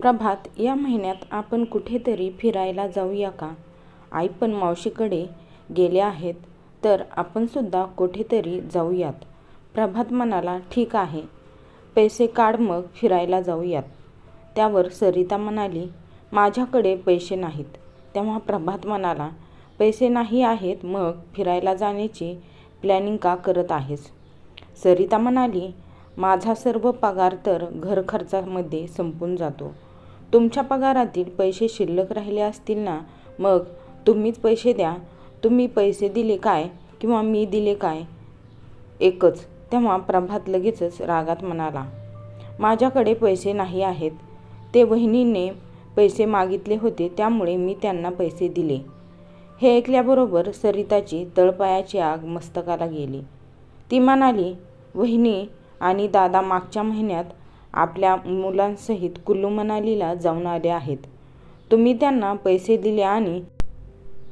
प्रभात या महिन्यात आपण कुठेतरी फिरायला जाऊया का? आई पण मावशीकडे गेले आहेत तर आपणसुद्धा कुठेतरी जाऊयात. प्रभात म्हणाला ठीक आहे. पैसे काढ मग फिरायला जाऊयात. त्यावर सरिता म्हणाली माझ्याकडे पैसे नाहीत. तेव्हा प्रभात म्हणाला पैसे नाही आहेत मग फिरायला जाण्याची प्लॅनिंग का करत आहेस? सरिता म्हणाली माझा सर्व पगार तर घर खर्चामध्ये संपून जातो. तुमच्या पगारातील पैसे शिल्लक राहिले असतील ना? मग तुम्हीच पैसे द्या. तुम्ही पैसे दिले काय किंवा मी दिले काय? एकच तेव्हा प्रभात लगेचच रागात म्हणाला. माझ्याकडे पैसे नाही आहेत. ते वहिनीने पैसे मागितले होते त्यामुळे मी त्यांना पैसे दिले. हे ऐकल्याबरोबर सरिताची तळपायाची आग मस्तकाला गेली. ती म्हणाली वहिनी आणि दादा मागच्या महिन्यात आपल्या मुलांसहित कुल्लू मनालीला जाऊन आले आहेत. तुम्ही त्यांना पैसे दिले आणि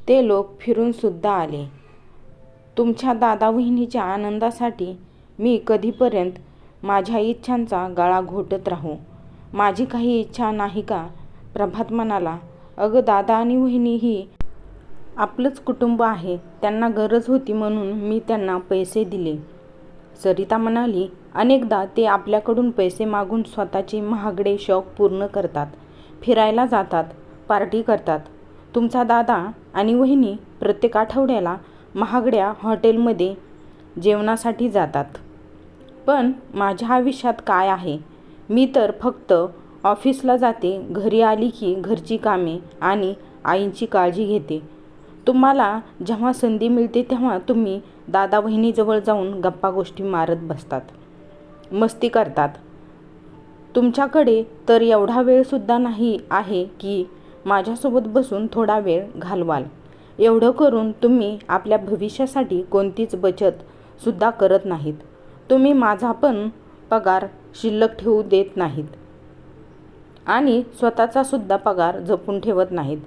ते लोक फिरूनसुद्धा आले. तुमच्या दादा वहिनीच्या आनंदासाठी मी कधीपर्यंत माझ्या इच्छांचा गळा घोटत राहू? माझी काही इच्छा नाही का? प्रभात म्हणाला अगं दादा आणि वहिनी ही आपलंच कुटुंब आहे. त्यांना गरज होती म्हणून मी त्यांना पैसे दिले. सरिता म्हणाली अनेकदा ते आपल्याकडून पैसे मागून स्वतःचे महागडे शौक पूर्ण करतात फिरायला जातात पार्टी करतात. तुमचा दादा आणि वहिनी प्रत्येक आठवड्याला महागड्या हॉटेलमध्ये जेवणासाठी जातात. पण माझ्या आयुष्यात काय आहे? मी तर फक्त ऑफिसला जाते घरी आली की घरची कामे आणि आईंची काळजी घेते. तुम्हाला जेव्हा संधी मिळते तेव्हा तुम्ही दादा बहिणीजवळ जाऊन गप्पा गोष्टी मारत बसतात. मस्ती करतात. तुमच्याकडे तर एवढा वेळसुद्धा नाही आहे की माझ्यासोबत बसून थोडा वेळ घालवाल. एवढं करून तुम्ही आपल्या भविष्यासाठी कोणतीच बचतसुद्धा करत नाहीत. तुम्ही माझा पण पगार शिल्लक ठेवू देत नाहीत. आणि स्वतःचासुद्धा पगार जपून ठेवत नाहीत.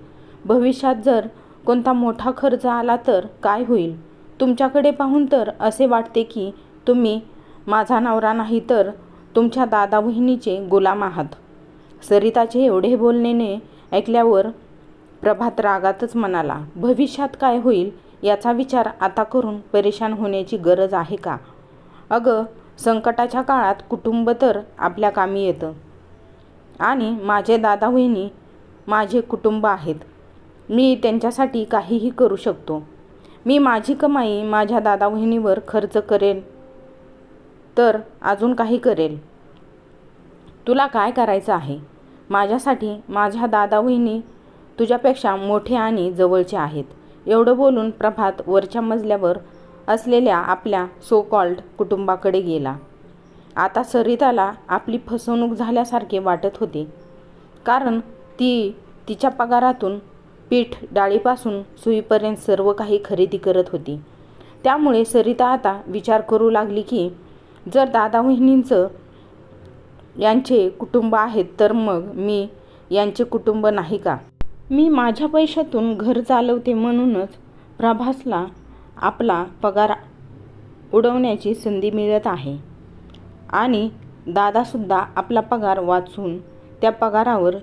भविष्यात जर कोणता मोठा खर्च आला तर काय होईल? तुमच्याकडे पाहून तर असे वाटते की तुम्ही माझा नवरा नाही तर तुमच्या दादा बहिणीचे गुलाम आहात. सरिताचे एवढे बोलणेने ऐकल्यावर प्रभात रागातच म्हणाला भविष्यात काय होईल याचा विचार आता करून परेशान होण्याची गरज आहे का? अगं संकटाच्या काळात कुटुंब तर आपल्या कामी येतं. आणि माझे दादा वहिनी माझे कुटुंब आहेत. मी त्यांच्यासाठी काहीही करू शकतो. मी माझी कमाई माझ्या दादा बहिणीवर खर्च करेन. तर अजून काही करेल. तुला काय करायचं आहे? माझ्यासाठी माझ्या दादा वहिनी तुझ्यापेक्षा मोठे आणि जवळचे आहेत. एवढं बोलून प्रभात वरच्या मजल्यावर असलेल्या आपल्या सो कॉल्ड कुटुंबाकडे गेला. आता सरिताला आपली फसवणूक झाल्यासारखे वाटत होते. कारण ती तिच्या पगारातून पीठ डाळीपासून सुईपर्यंत सर्व काही खरेदी करत होती. त्यामुळे सरिता आता विचार करू लागली की जर दादा वहिनींचं यांचे कुटुंब आहेत तर मग मी यांचे कुटुंब नाही का? मी माझ्या पैशातून घर चालवते म्हणूनच प्रभासला आपला पगार उडवण्याची संधी मिळत आहे. आणि दादासुद्धा आपला पगार वाचून त्या पगारावर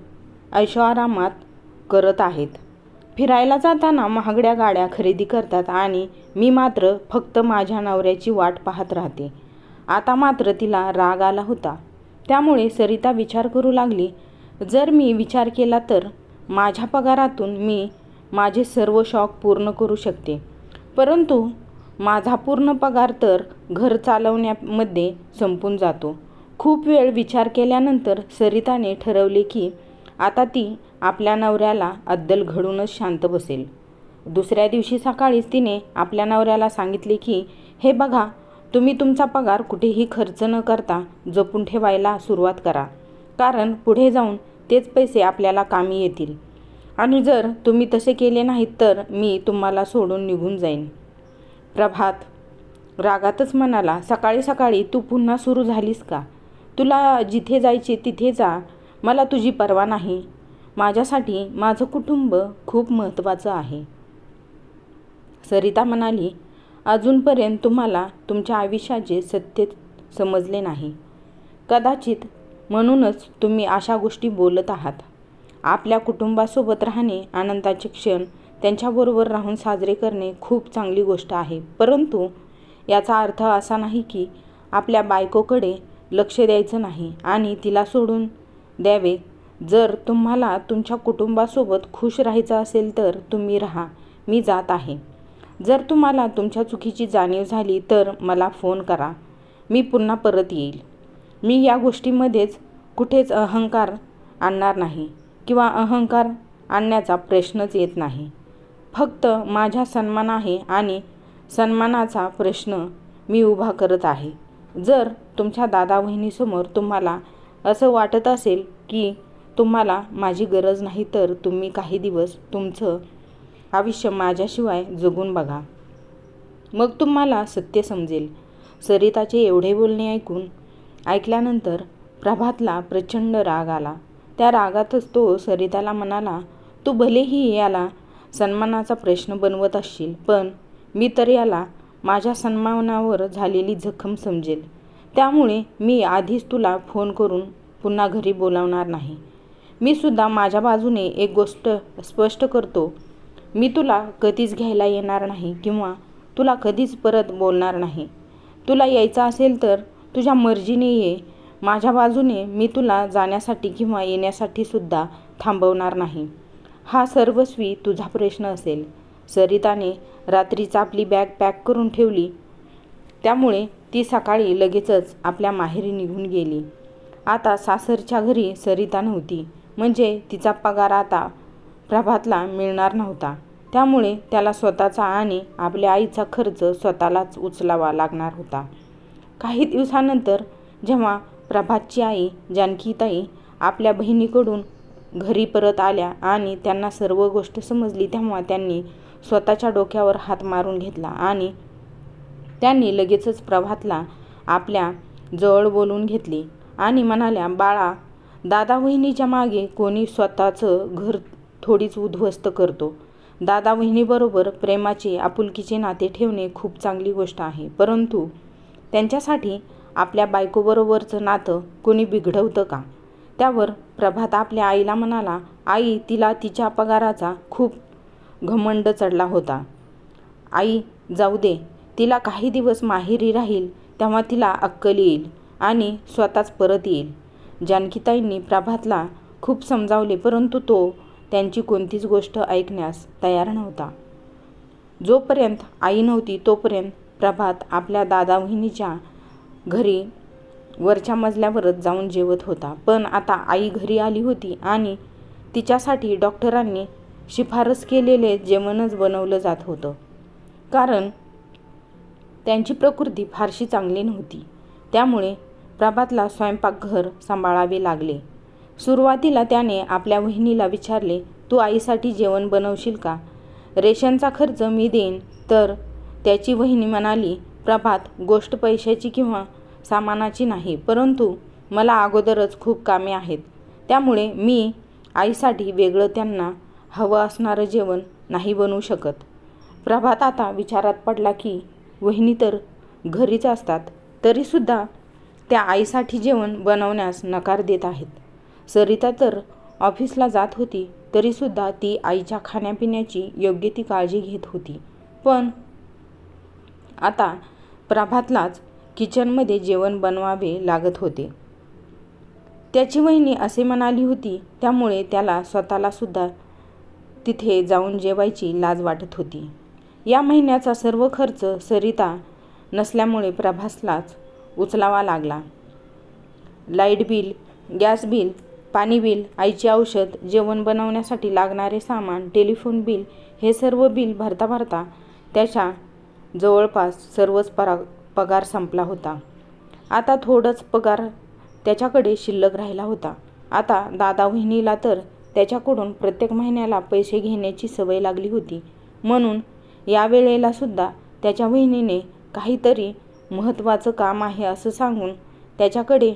ऐशोआरामात करत आहेत. फिरायला जाताना महागड्या गाड्या खरेदी करतात आणि मी मात्र फक्त माझ्या नवऱ्याची वाट पाहत राहते. आता मात्र तिला राग आला होता. त्यामुळे सरिता विचार करू लागली जर मी विचार केला तर माझ्या पगारातून मी माझे सर्व शौक पूर्ण करू शकते. परंतु माझा पूर्ण पगार तर घर चालवण्यामध्ये संपून जातो. खूप वेळ विचार केल्यानंतर सरिताने ठरवले की आता ती आपल्या नवऱ्याला अद्दल घडूनच शांत बसेल. दुसऱ्या दिवशी सकाळीच तिने आपल्या नवऱ्याला सांगितले की हे बघा तुम्ही तुमचा पगार कुठेही खर्च न करता जपून ठेवायला सुरुवात करा. कारण पुढे जाऊन तेच पैसे आपल्याला कामी येतील. आणि जर तुम्ही तसे केले नाहीत तर मी तुम्हाला सोडून निघून जाईन. प्रभात रागातच म्हणाला सकाळी सकाळी तू पुन्हा सुरू झालीस का? तुला जिथे जायचे तिथे जा. मला तुझी पर्वा नाही. माझ्यासाठी माझं कुटुंब खूप महत्त्वाचं आहे. सरिता म्हणाली अजूनपर्यंत तुम्हाला तुमच्या आयुष्याचे सत्य समजले नाही. कदाचित म्हणूनच तुम्ही अशा गोष्टी बोलत आहात. आपल्या कुटुंबासोबत राहणे आनंदाचे क्षण त्यांच्याबरोबर राहून साजरे करणे खूप चांगली गोष्ट आहे. परंतु याचा अर्थ असा नाही की आपल्या बायकोकडे लक्ष द्यायचं नाही आणि तिला सोडून द्यावे. जर तुम्हाला तुमच्या कुटुंबासोबत खुश राहायचं असेल तर तुम्ही राहा. मी जात आहे. जर तुम्हाला तुमच्या चुकीची जाणीव झाली तर मला फोन करा. मी पुन्हा परत येईल. मी या गोष्टीमध्येच कुठेच अहंकार आणणार नाही किंवा अहंकार आणण्याचा प्रश्नच येत नाही. फक्त माझ्या सन्मान आहे आणि सन्मानाचा प्रश्न मी उभा करत आहे. जर तुमच्या दादा बहिणीसमोर तुम्हाला असं वाटत असेल की तुम्हाला माझी गरज नाही तर तुम्ही काही दिवस तुमचं आयुष्य माझ्याशिवाय जगून बघा. मग तुम्हाला सत्य समजेल. सरिताचे एवढे बोलणे ऐकून ऐकल्यानंतर प्रभातला प्रचंड राग आला. त्या रागातच तो सरिताला म्हणाला तू भलेही याला सन्मानाचा प्रश्न बनवत असशील पण मी तर याला माझ्या सन्मानावर झालेली जखम समजेल. त्यामुळे मी आधीच तुला फोन करून पुन्हा घरी बोलावणार नाही. मी सुद्धा माझ्या बाजूने एक गोष्ट स्पष्ट करतो. मी तुला कधीच घ्यायला येणार नाही किंवा तुला कधीच परत बोलणार नाही. तुला यायचं असेल तर तुझ्या मर्जीने ये. माझ्या बाजूने मी तुला जाण्यासाठी किंवा येण्यासाठी सुद्धा थांबवणार नाही. हा सर्वस्वी तुझा प्रश्न असेल. सरिताने रात्रीच आपली बॅग पॅक करून ठेवली. त्यामुळे ती सकाळी लगेचच आपल्या माहेरी निघून गेली. आता सासरच्या घरी सरिता नव्हती. म्हणजे तिचा पगार आता प्रभातला मिळणार नव्हता. त्यामुळे त्याला स्वतःचा आणि आपल्या आईचा खर्च स्वतःलाच उचलावा लागणार होता. काही दिवसानंतर जेव्हा प्रभातची आई जानकीताई आपल्या बहिणीकडून घरी परत आल्या आणि त्यांना सर्व गोष्ट समजली तेव्हा त्यांनी स्वतःच्या डोक्यावर हात मारून घेतला आणि त्यांनी लगेचच प्रभातला आपल्या जवळ बोलून घेतली आणि म्हणाल्या बाळा दादा वहिनीच्या मागे कोणी स्वतःचं घर थोडीच उद्ध्वस्त करतो. दादा वहिनीबरोबर प्रेमाचे आपुलकीचे नाते ठेवणे खूप चांगली गोष्ट आहे. परंतु त्यांच्यासाठी आपल्या बायकोबरोबरचं नातं कोणी बिघडवतं का? त्यावर प्रभात आपल्या आईला म्हणाला आई तिला तिच्या पगाराचा खूप घमंड चढला होता. आई जाऊ दे. तिला काही दिवस माहेरी राहील तेव्हा तिला अक्कल येईल आणि स्वतःच परत येईल. जानकीताईंनी प्रभातला खूप समजावले परंतु तो त्यांची कोणतीच गोष्ट ऐकण्यास तयार नव्हता. जोपर्यंत आई नव्हती तोपर्यंत प्रभात आपल्या दादा वहिनीच्या घरी वरच्या मजल्यावरच जाऊन जेवत होता. पण आता आई घरी आली होती आणि तिच्यासाठी डॉक्टरांनी शिफारस केलेले जेवणच बनवलं जात होतं. कारण त्यांची प्रकृती फारशी चांगली नव्हती. त्यामुळे प्रभातला स्वयंपाकघर सांभाळावे लागले. सुरुवातीला त्याने आपल्या वहिनीला विचारले तू आईसाठी जेवण बनवशील का? रेशनचा खर्च मी देईन. तर त्याची वहिनी म्हणाली प्रभात गोष्ट पैशाची किंवा सामानाची नाही परंतु मला अगोदरच खूप कामे आहेत. त्यामुळे मी आईसाठी वेगळं त्यांना हवं असणारं जेवण नाही बनवू शकत. प्रभात आता विचारात पडला की वहिनी तर घरीच असतात तरीसुद्धा त्या आईसाठी जेवण बनवण्यास नकार देत आहेत. सरिता तर ऑफिसला जात होती तरीसुद्धा ती आईच्या खाण्यापिण्याची योग्य ती काळजी घेत होती. पण आता प्रभातलाच किचनमध्ये जेवण बनवावे लागत होते. त्याची वहिनी असे म्हणाली होती त्यामुळे त्याला स्वतःलासुद्धा तिथे जाऊन जेवायची लाज वाटत होती. या महिन्याचा सर्व खर्च सरिता नसल्यामुळे प्रभासलाच उचलावा लागला. लाइट बिल गॅस बिल पाणी बिल आईचे औषध जेवण बनवण्यासाठी लागणारे सामान टेलिफोन बिल हे सर्व बिल भरता भरता त्याच्या जवळपास सर्वच परा पगार संपला होता. आता थोडंच पगार त्याच्याकडे शिल्लक राहिला होता. आता दादा वहिनीला तर त्याच्याकडून प्रत्येक महिन्याला पैसे घेण्याची सवय लागली होती. म्हणून यावेळेला सुद्धा त्याच्या वहिनीने काहीतरी महत्त्वाचं काम आहे असं सांगून त्याच्याकडे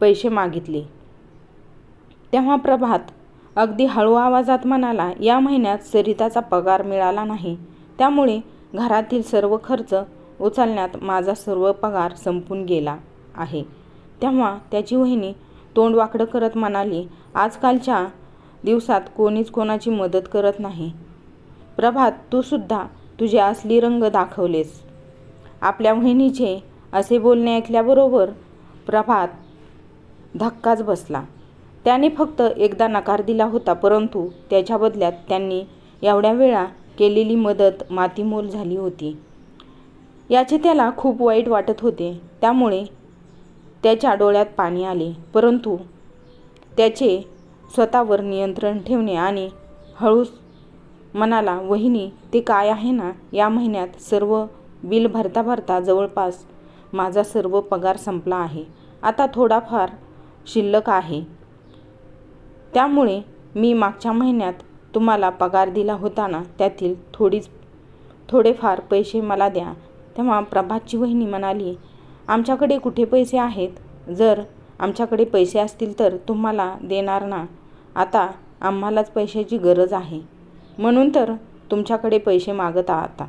पैसे मागितले. तेव्हा प्रभात अगदी हळू आवाजात म्हणाला या महिन्यात सरिताचा पगार मिळाला नाही. त्यामुळे घरातील सर्व खर्च उचलण्यात माझा सर्व पगार संपून गेला आहे. तेव्हा त्याची वहिनी तोंड वाकडं करत म्हणाली आजकालच्या दिवसात कोणीच कोणाची मदत करत नाही. प्रभात तू सुद्धा तुझे असली रंग दाखवलेस. आपल्या वहिनीचे असे बोलणे ऐकल्याबरोबर प्रभात धक्काच बसला. त्याने फक्त एकदा नकार दिला होता परंतु त्याच्या बदल्यात त्यांनी एवढ्या वेळा केलेली मदत मातीमोल झाली होती. याचे त्याला खूप वाईट वाटत होते. त्यामुळे त्याच्या डोळ्यात पाणी आले परंतु त्याचे स्वतःवर नियंत्रण ठेवणे आणि हळूच म्हणाला वहिनी ते काय आहे ना या महिन्यात सर्व बिल भरता भरता जवळपास माझा सर्व पगार संपला आहे. आता थोडाफार शिल्लक आहे. त्यामुळे मी मागच्या महिन्यात तुम्हाला पगार दिला होता ना त्यातील थोडीच थोडेफार पैसे मला द्या. तेव्हा प्रभातची वहिनी म्हणाली आमच्याकडे कुठे पैसे आहेत? जर आमच्याकडे पैसे असतील तर तुम्हाला देणार ना. आता आम्हालाच पैशाची गरज आहे. म्हणून तर तुमच्याकडे पैसे मागत आता.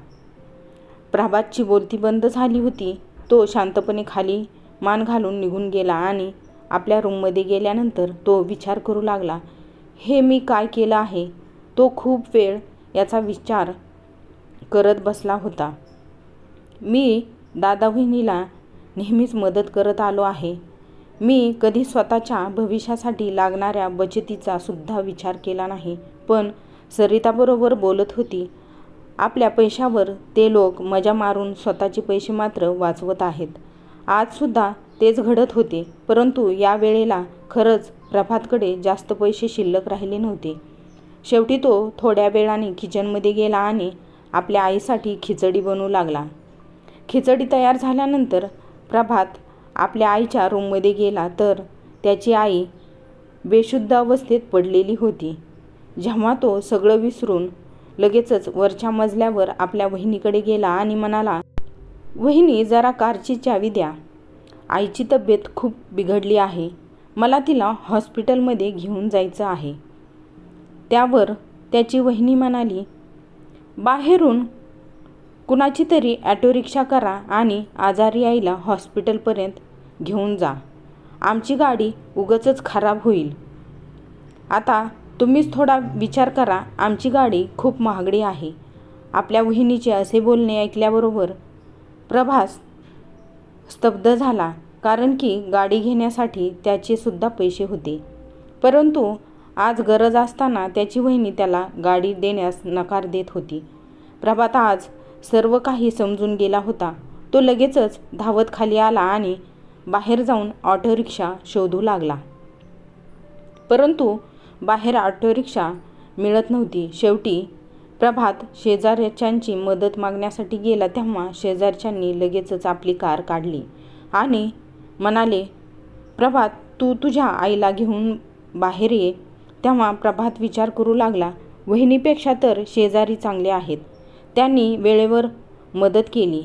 प्रभातची बोलती बंद झाली होती. तो शांतपणे खाली मान घालून निघून गेला आणि आपल्या रूममध्ये गेल्यानंतर तो विचार करू लागला हे मी काय केलं आहे? तो खूप वेळ याचा विचार करत बसला होता. मी दादा बहिणीला नेहमीच मदत करत आलो आहे. मी कधी स्वतःच्या भविष्यासाठी लागणाऱ्या बचतीचा सुद्धा विचार केला नाही पण सरिताबरोबर बोलत होती. आपल्या पैशावर ते लोक मजा मारून स्वतःचे पैसे मात्र वाचवत आहेत. आजसुद्धा तेच घडत होते. परंतु या वेळेला खरंच प्रभातकडे जास्त पैसे शिल्लक राहिले नव्हते. शेवटी तो थोड्या वेळाने किचनमध्ये गेला आणि आपल्या आईसाठी खिचडी बनवू लागला. खिचडी तयार झाल्यानंतर प्रभात आपल्या आईच्या रूममध्ये गेला तर त्याची आई बेशुद्ध अवस्थेत पडलेली होती. जेव्हा तो सगळं विसरून लगेचच वरच्या मजल्यावर आपल्या वहिनीकडे गेला आणि म्हणाला वहिनी जरा कारची चावी द्या. आईची तब्येत खूप बिघडली आहे. मला तिला हॉस्पिटलमध्ये घेऊन जायचं आहे. त्यावर त्याची वहिनी म्हणाली बाहेरून कुणाची तरी ॲटो रिक्षा करा आणि आजारी आईला हॉस्पिटलपर्यंत घेऊन जा. आमची गाडी उगचच खराब होईल. आता तुम्हीच थोडा विचार करा आमची गाडी खूप महागडी आहे. आपल्या वहिनीचे असे बोलणे ऐकल्याबरोबर प्रभास स्तब्ध झाला कारण की गाडी घेण्यासाठी त्याचे सुद्धा पैसे होते. परंतु आज गरज असताना त्याची वहिनी त्याला गाडी देण्यास नकार देत होती. प्रभात आज सर्व काही समजून गेला होता. तो लगेचच धावत खाली आला आणि बाहेर जाऊन ऑटो रिक्षा शोधू लागला. परंतु बाहेर ऑटो रिक्षा मिळत नव्हती. शेवटी प्रभात शेजारच्यांची मदत मागण्यासाठी गेला तेव्हा शेजारच्यांनी लगेचच आपली कार काढली आणि म्हणाले प्रभात तू तुझ्या आईला घेऊन बाहेर ये. तेव्हा प्रभात विचार करू लागला वहिनीपेक्षा तर शेजारी चांगले आहेत. त्यांनी वेळेवर मदत केली.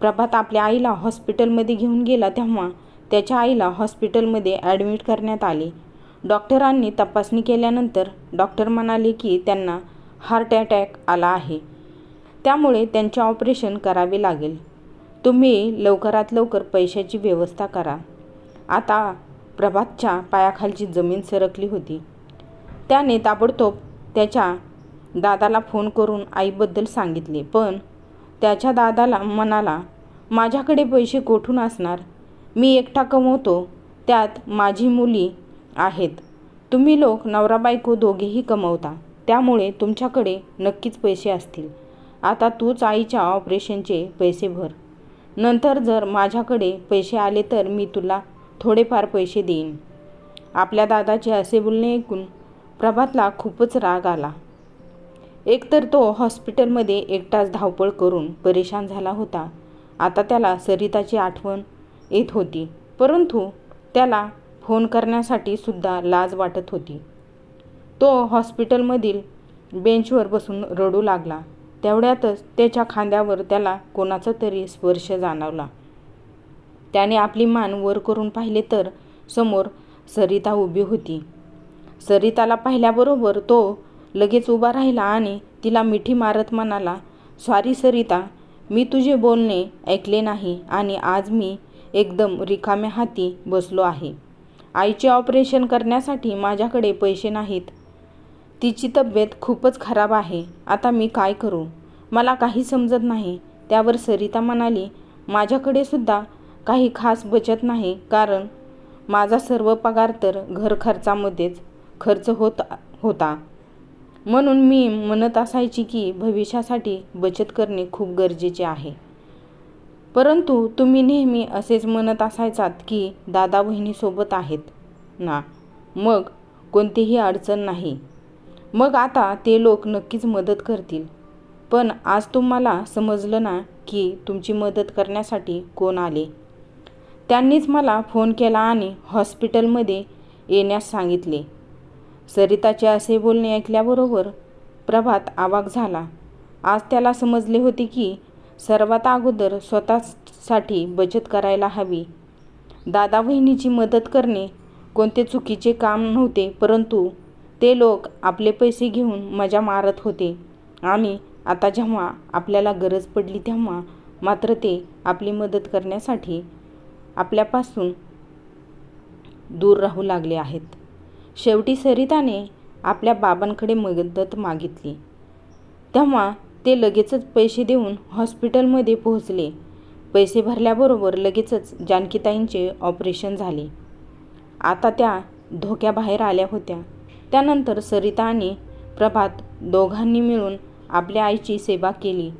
प्रभात आपल्या आईला हॉस्पिटलमध्ये घेऊन गेला तेव्हा त्याच्या आईला हॉस्पिटलमध्ये ॲडमिट करण्यात आले. डॉक्टरांनी तपासणी केल्यानंतर डॉक्टर म्हणाले की त्यांना हार्ट अटॅक आला आहे. त्यामुळे त्यांचे ऑपरेशन करावे लागेल. तुम्ही लवकरात लवकर पैशाची व्यवस्था करा. आता प्रभातच्या पायाखालची जमीन सरकली होती. त्याने ताबडतोब त्याच्या दादाला फोन करून आईबद्दल सांगितले पण त्याच्या दादाला म्हणाला माझ्याकडे पैसे कोठून असणार? मी एकटा कमवतो. त्यात माझी मुली आहेत. तुम्ही लोक नवरा बायको दोघेही कमवता. त्यामुळे तुमच्याकडे नक्कीच पैसे असतील. आता तूच आईच्या ऑपरेशनचे पैसे भर. नंतर जर माझ्याकडे पैसे आले तर मी तुला थोडेफार पैसे देईन. आपल्या दादाचे असे बोलणे ऐकून प्रभातला खूपच राग आला. एकतर तो हॉस्पिटलमध्ये एकटाच धावपळ करून परेशान झाला होता. आता त्याला सरिताची आठवण येत होती. परंतु त्याला फोन करण्यासाठी सुद्धा लाज वाटत होती. तो हॉस्पिटलमधील बेंचवर बसून रडू लागला. तेवढ्यातच त्याच्या खांद्यावर त्याला कोणाचा तरी स्पर्श जाणवला. त्याने आपली मान वर करून पाहिले तर समोर सरिता उभी होती. सरिताला पाहिल्याबरोबर तो लगेच उभा राहिला आणि तिला मिठी मारत म्हणाला सॉरी सरिता. मी तुझे बोलणे ऐकले नाही आणि आज मी एकदम रिकाम्या हाती बसलो आहे. आईचे ऑपरेशन करण्यासाठी माझ्याकडे पैसे नाहीत. तिची तब्येत खूपच खराब आहे. आता मी काय करू? मला काही समजत नाही. त्यावर सरिता म्हणाली माझ्याकडे सुद्धा काही खास बचत नाही कारण माझा सर्व पगार तर घर खर्चामध्येच खर्च होत होता. म्हणून मी म्हणत असायची की भविष्यासाठी बचत करणे खूप गरजेचे आहे. परंतु तुम्ही नेहमी असेच म्हणत असायचात की दादा बहिणीसोबत आहेत ना? मग कोणतीही अडचण नाही. मग आता ते लोक नक्कीच मदत करतील. पण आज तुम्हाला समजलं ना की तुमची मदत करण्यासाठी कोण आले? त्यांनीच मला फोन केला आणि हॉस्पिटलमध्ये येण्यास सांगितले. सरिताचे असे बोलणे ऐकल्याबरोबर प्रभात आवाक झाला. आज त्याला समजले होते की सर्वात अगोदर स्वतःसाठी बचत करायला हवी. दादा बहिणीची मदत करणे कोणते चुकीचे काम नव्हते परंतु ते लोक आपले पैसे घेऊन मजा मारत होते. आणि आता जेव्हा आपल्याला गरज पडली तेव्हा मात्र ते आपली मदत करण्यासाठी आपल्यापासून दूर राहू लागले आहेत. शेवटी सरिताने आपल्या बाबांकडे मदत मागितली. तेव्हा ते लगेचच पैसे देऊन हॉस्पिटलमध्ये पोहोचले. पैसे भरल्याबरोबर लगेचच जानकीताईंचे ऑपरेशन झाले. आता त्या धोक्याबाहेर आल्या होत्या. त्यानंतर सरिता आणि प्रभात दोघांनी मिळून आपल्या आईची सेवा केली.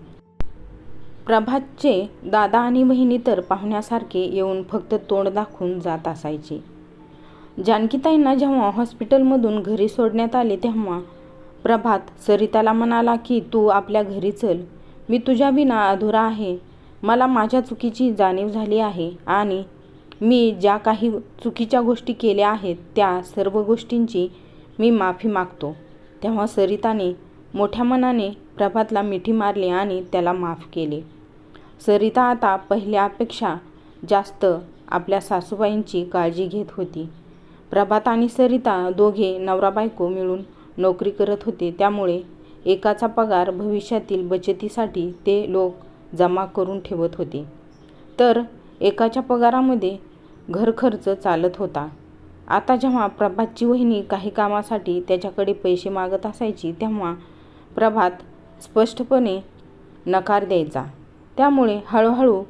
प्रभातचे दादा आणि बहिणी तर पाहुण्यासारखे येऊन फक्त तोंड दाखवून जात असायचे. जानकीताईंना जेव्हा हॉस्पिटलमधून घरी सोडण्यात आले तेव्हा प्रभात सरिताला म्हणाला की तू आपल्या घरी चल. मी तुझ्या विना अधुरा आहे. मला माझ्या चुकीची जाणीव झाली आहे आणि मी ज्या काही चुकीच्या गोष्टी केल्या आहेत त्या सर्व गोष्टींची मी माफी मागतो. तेव्हा सरिताने मोठ्या मनाने प्रभातला मिठी मारली आणि त्याला माफ केले. सरिता आता पहिल्यापेक्षा जास्त आपल्या सासूबाईंची काळजी घेत होती. प्रभात आणि सरिता दोघे नवरा बायको मिळून नोकरी करत होते. त्यामुळे एकाचा पगार भविष्यातील बचतीसाठी ते लोक जमा करून ठेवत होते. तर एकाच्या पगारामध्ये घरखर्च चालत होता. आता जेव्हा प्रभातची वहिनी काही कामासाठी त्याच्याकडे पैसे मागत असायची तेव्हा प्रभात स्पष्टपणे नकार द्यायचा. त्यामुळे हळूहळू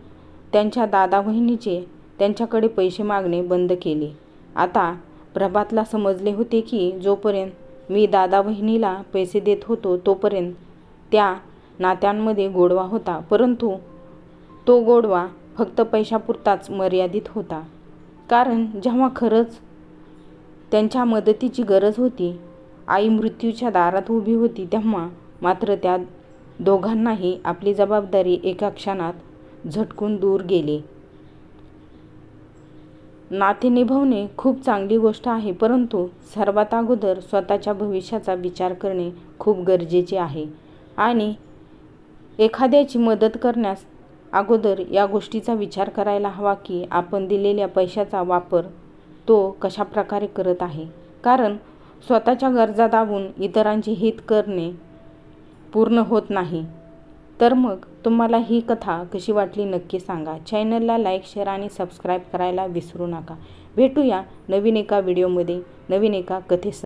त्यांच्या दादा बहिणीचे त्यांच्याकडे पैसे मागणे बंद केले. आता प्रभातला समजले होते की जोपर्यंत मी दादा बहिणीला पैसे देत होतो तोपर्यंत त्या नात्यांमध्ये गोडवा होता. परंतु तो गोडवा फक्त पैशापुरताच मर्यादित होता. कारण जेव्हा खरंच त्यांच्या मदतीची गरज होती. आई मृत्यूच्या दारात उभी होती तेव्हा मात्र त्या दोघांनाही आपली जबाबदारी एका क्षणात झटकून दूर गेले. नाते निभवणे खूप चांगली गोष्ट आहे परंतु सर्वात अगोदर स्वतःच्या भविष्याचा विचार करणे खूप गरजेचे आहे आणि एखाद्याची मदत करण्यास अगोदर या गोष्टीचा विचार करायला हवा की आपण दिलेल्या पैशाचा वापर तो कशा प्रकारे करत आहे? कारण स्वतःच्या गरजा दाबून इतरांचे हित करणे पूर्ण होत नाही. तर मग तुम्हाला ही कथा कशी वाटली नक्की सांगा. चॅनलला लाईक शेअर आणि सबस्क्राईब करायला विसरू नका. भेटूया नवीन एका व्हिडिओमध्ये. नवीन एका कथेस